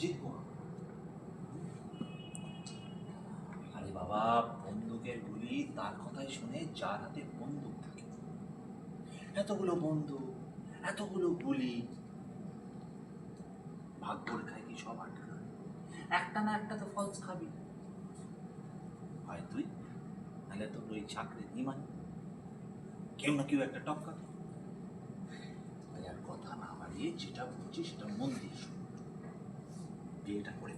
জিতবো। আরে বাবা, বন্দুকের গুলি তার কথাই শুনে যার হাতে বন্দুক থাকে। এতগুলো বন্দুক, এতগুলো গুলি। ভাগ্যর খায় কি সব আটকা একটা না একটা তো ফলস খাবি। হয় তুই? নাহলে তো ওই চাকরি নিমাই কেউ না কেউ একটা টপকা আর কথা না বাড়িয়ে যেটা বলছি সেটা মন দিয়ে বিয়েটা করে?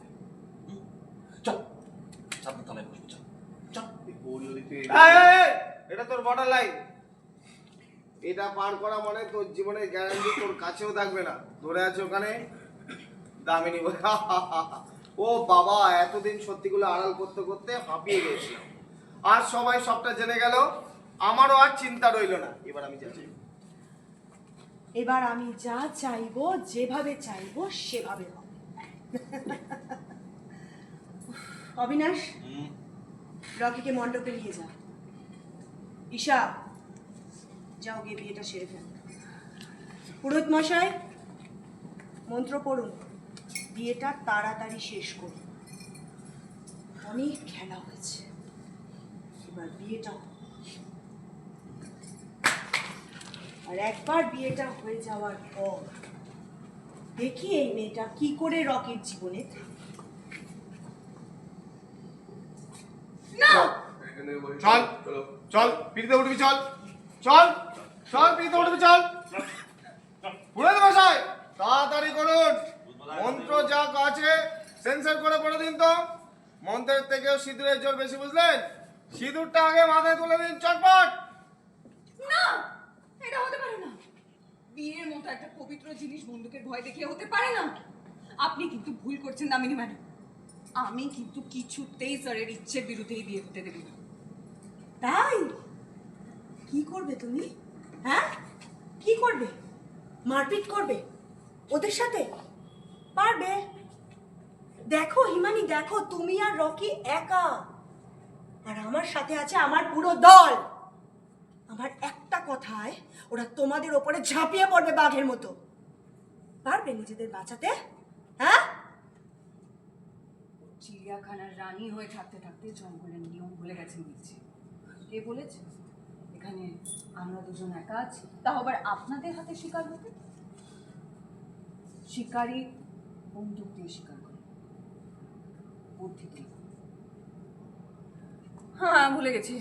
চল সামনে তলায় বসবো চল। এটা তোর বর্ডার লাইন এটা পার করা মানে তোর জীবনের গ্যারান্টি তোর কাছেও থাকবে না। ধরে আছে ওখানে। দামিনী বলে, ও বাবা এতদিন সত্যিগুলো আড়াল করতে করতে হাঁপিয়ে গেছি আর সবাই সবটা জেনে গেল আমারও আর চিন্তা রইল না। এবার আমি যাচ্ছি এবার আমি যা চাইব যেভাবে চাইব সেভাবে হবে অবিনাশ? রকিকে মণ্ডপে নিয়ে যা। ঈশা যাও গিয়ে বিয়েটা সেরে ফেল। পুরোহিত মশাই মন্ত্র পড়ুন। বিয়েটা তাড়াতাড়ি শেষ করুন। অনেক খেলা হয়েছে। এবার বিয়েটা। আর একবার বিয়েটা হয়ে যাওয়ার পর দেখি এই মেয়েটা কি করে রকের জীবনে চল। চল। পিড়িতে উঠবি চল। চল চল পিড়িতে উঠবি চল। পুরোহিত মশাই তাড়াতাড়ি করুন। মন্ত্র যা আছে সেন্সার করে পড়ে দিন তো। মন্ত্রের থেকেও সিঁদুরের জোর বেশি বুঝলেন? সিঁদুরটা আগে মাথায় তুলে দিন চটপট। না! এটা হতে পারে না। বিয়ের মতো একটা পবিত্র জিনিস বন্দুকের ভয় দেখিয়ে হতে পারে না। আপনি কিন্তু ভুল করছেন দামিনী ম্যাডাম। আমি কিন্তু কিছুতেই স্যারের ইচ্ছের বিরুদ্ধেই বিয়ে হতে দেব না। তাই? কি করবে তুমি? হ্যাঁ? কি করবে? মারপিট করবে? ওদের সাথে? পারবে? দেখো হিমানি, দেখো তুমি আর রকি একা। আর আমার সাথে আছে আমার পুরো দল। আমার একটা কথায় ওরা তোমাদের ওপরে ঝাঁপিয়ে পড়বে বাঘের মতো। পারবে নিজেদের বাঁচাতে? হ্যাঁ? চিড়িয়াখানার রানী হয়ে থাকতে থাকতে জঙ্গলের নিয়ম ভুলে গেছে বুঝছি কে বলেছে? এখানে আমরা দুজন একা আছি তাও আবার আপনাদের হাতে শিকার হতে? শিকারী বন্দুক দিয়ে শিকার করে। বুদ্ধি দিয়ে। হ্যাঁ ভুলে গেছি।